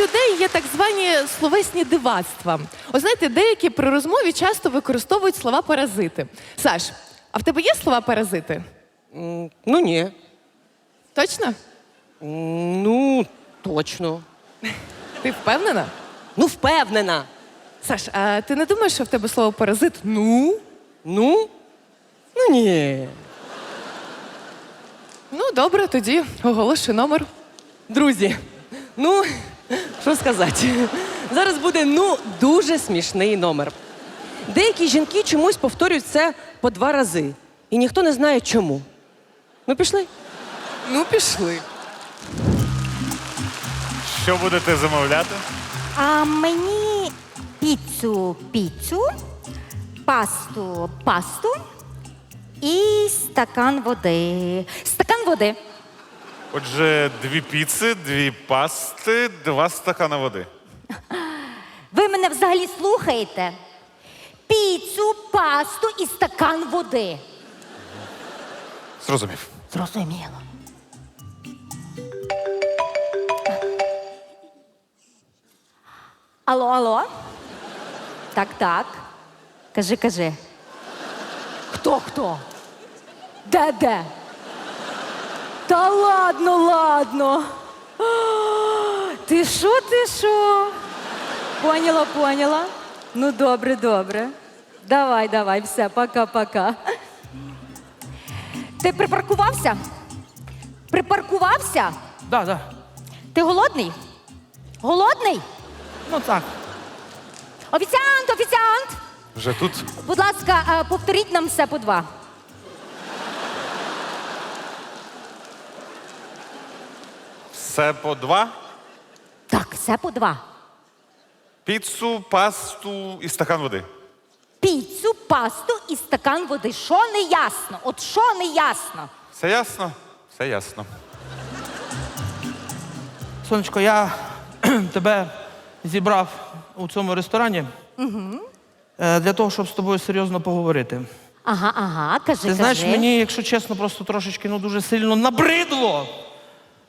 людей є так звані словесні дивацтва. Ось знаєте, деякі при розмові часто використовують слова паразити. Саш, а в тебе є слова паразити? М, Ну ні. Точно? М, Ну, точно. Ти впевнена? Ну, впевнена. Саш, а ти не думаєш, що в тебе слово паразит? Ну? Ну? Ну ні. Ну, добре, тоді оголошую номер. Друзі, ну, що сказати? Зараз буде ну дуже смішний номер. Деякі жінки чомусь повторюють це по два рази. І ніхто не знає чому. Ну, пішли. Ну, пішли. Що будете замовляти? А мені піцу піцу, пасту пасту і стакан води. Стакан води. Отже, дві піци, дві пасти, два стакана води. Ви мене взагалі слухаєте? Піцу, пасту і стакан води. Зрозумів. Зрозуміло. Алло, алло. Так, так. Кажи, кажи. Хто хто? Де де? Та ладно, ладно. Ти що, ти що? Поняла, поняла. Ну, добре, добре. Давай, давай, все, пока-пока. Ти припаркувався? Припаркувався? Да, да. Ти голодний? Голодний? Ну так. Офіціант, офіціант! Вже тут Будь ласка, е, повторіть нам все по два. Все по два: Так, все по два. піцу, пасту і стакан води. Піцу, пасту і стакан води. Що не ясно? От що не ясно? Все ясно? Все ясно. Сонечко, я тебе зібрав у цьому ресторані е, для того, щоб з тобою серйозно поговорити. Ага, ага, кажи, Ти знаєш, мені, якщо чесно, просто трошечки ну дуже сильно набридло.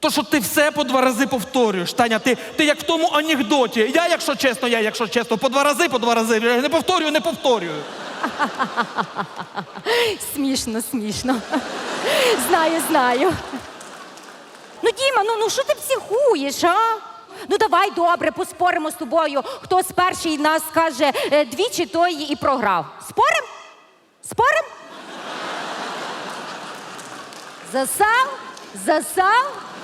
То, що ти все по два рази повторюєш, Таня, ти, ти як в тому анекдоті. Я, якщо чесно, я, якщо чесно, по два рази, по два рази. Не повторюю, не повторюю. Смішно, смішно. знаю, знаю. Ну, Діма, ну, ну що ти психуєш, а? Ну давай добре, поспоримо з тобою. Хто з перший нас скаже е, двічі, той і програв. Спорим? Спорим? Засав? Засав?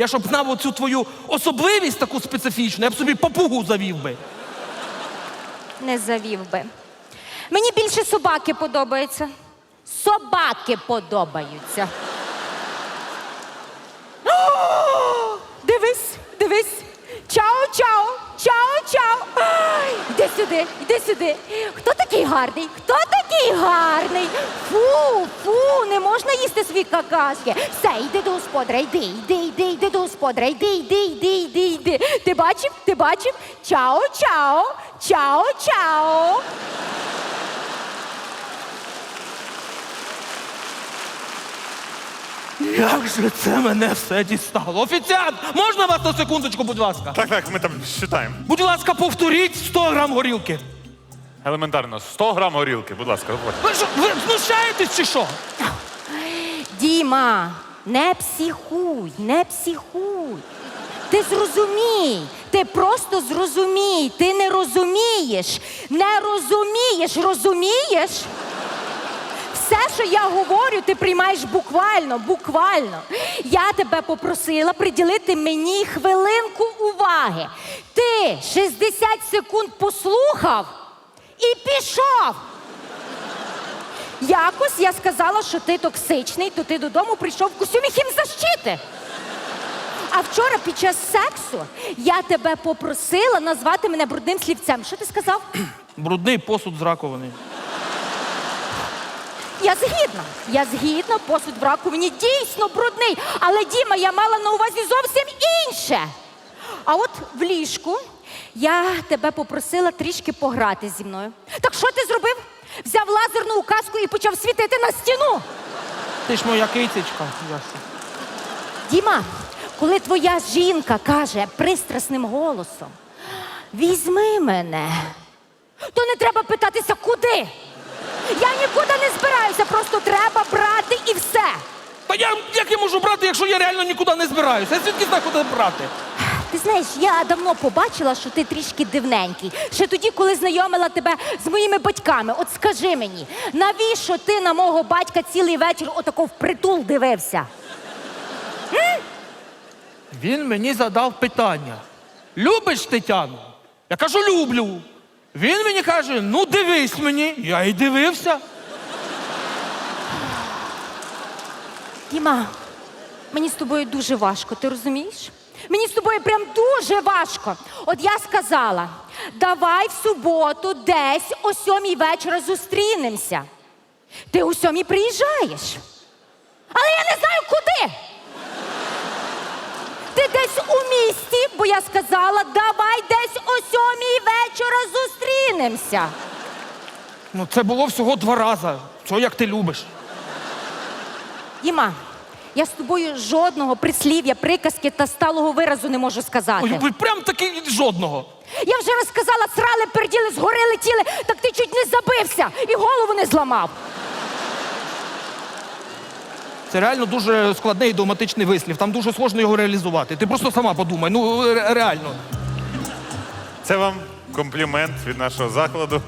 Я щоб знав оцю твою особливість таку специфічну, я б собі папугу завів би. Не завів би. Мені більше собаки подобаються. Собаки подобаються. О, Дивись, дивись. Чао, чао, чао, чао. Ай, Іди сюди, іди сюди. Хто такий гарний? Хто такий гарний? Фу, фу, не можна їсти свої какашки. Все, йди до господаря, йди, йди, йди, йди до господаря, йди, йди, йди, йди, йди. Ти бачив? Ти бачив? Чао, чао, чао, чао. Як же це мене все дістало? Офіціант, можна вас на секундочку, будь ласка? Так, так, ми там считаємо. Будь ласка, повторіть 100 грам горілки. Елементарно, 100 грам горілки, будь ласка, виходь. Ви що, ви знущаєтесь чи що? Діма, не психуй, не психуй. Ти зрозумій, ти просто зрозумій, ти не розумієш, не розумієш, розумієш? Все, що я говорю, ти приймаєш буквально, буквально. Я тебе попросила приділити мені хвилинку уваги. Ти 60 секунд послухав і пішов. Якось я сказала, що ти токсичний, то ти додому прийшов в костюмі хімзащити. А А вчора під час сексу я тебе попросила назвати мене брудним слівцем. Що ти сказав? Брудний посуд з раковини. Я згідна. Я згідна, посуд в раковині дійсно брудний. Але Діма, я мала на увазі зовсім інше. А от в ліжку я тебе попросила трішки пограти зі мною. Так що ти зробив? Взяв лазерну указку і почав світити на стіну. Ти ж моя кицечка. Ясно. Діма, коли твоя жінка каже пристрасним голосом: візьми мене, то не треба питатися, куди. Я нікуди не збираюся, просто треба брати і все. Та я як я можу брати, якщо я реально нікуди не збираюся? Я звідки знаю, куди брати? Ти знаєш, я давно побачила, що ти трішки дивненький. Ще тоді, коли знайомила тебе з моїми батьками. От скажи мені, навіщо ти на мого батька цілий вечір отако впритул дивився? Він мені задав питання: любиш Тетяну? Я кажу, люблю. Він мені каже: ну дивись мені. Я і дивився. Діма, мені з тобою дуже важко, ти розумієш? Мені з тобою прям дуже важко. От я сказала, давай в суботу десь о сьомій вечора зустрінемося. Ти о сьомій приїжджаєш. Але я не знаю куди. Ти десь у місті, бо я сказала, давай десь о сьомій вечора зустрінемося. Ну, це було всього два рази. Що як ти любиш? Діма, я з тобою жодного прислів'я, приказки та сталого виразу не можу сказати. Ой, ви прям таки жодного. Я вже розказала, срали, перділи, згори летіли, так ти чуть не забився і голову не зламав. Це реально дуже складний ідіоматичний вислів. Там дуже сложно його реалізувати. Ти просто сама подумай. Ну ре- реально. Це вам комплімент від нашого закладу.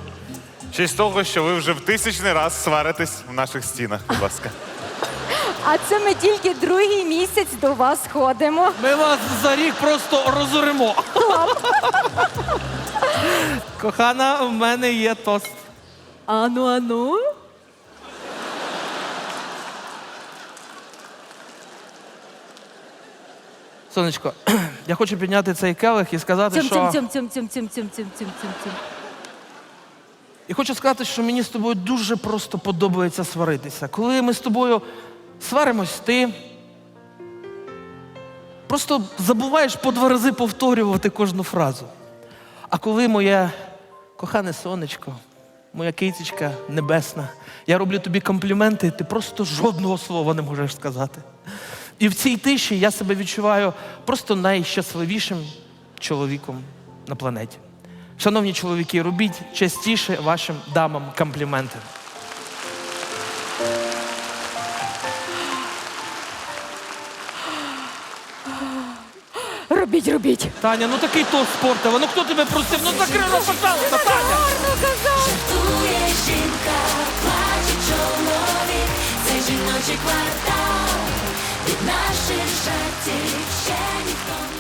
В Честь того, що ви вже в тисячний раз сваритесь в наших стінах, будь ласка. А це ми тільки другий місяць до вас ходимо. Ми вас за рік просто розоримо. Кохана, в мене є тост. Ану, ану. Сонечко, я хочу підняти цей келих і сказати, Цьом, що. цьом, цьом, цьом, цьом, цьом, цьом, цьом, цьом, цьом, цьом. І хочу сказати, що мені з тобою дуже просто подобається сваритися. Коли ми з тобою сваримось, ти просто забуваєш по два рази повторювати кожну фразу. А коли моє кохане сонечко, моя кицечка небесна, я роблю тобі компліменти, ти просто жодного слова не можеш сказати. І в цій тиші я себе відчуваю просто найщасливішим чоловіком на планеті. Шановні чоловіки, робіть частіше вашим дамам компліменти. Робіть, робіть. Таня, ну такий то спортива. Ну хто тебе просив? Ну закрила, пожалуйста, Таня! Жартує жінка, плаче чоловік, це жіночий квартал від наших жартів.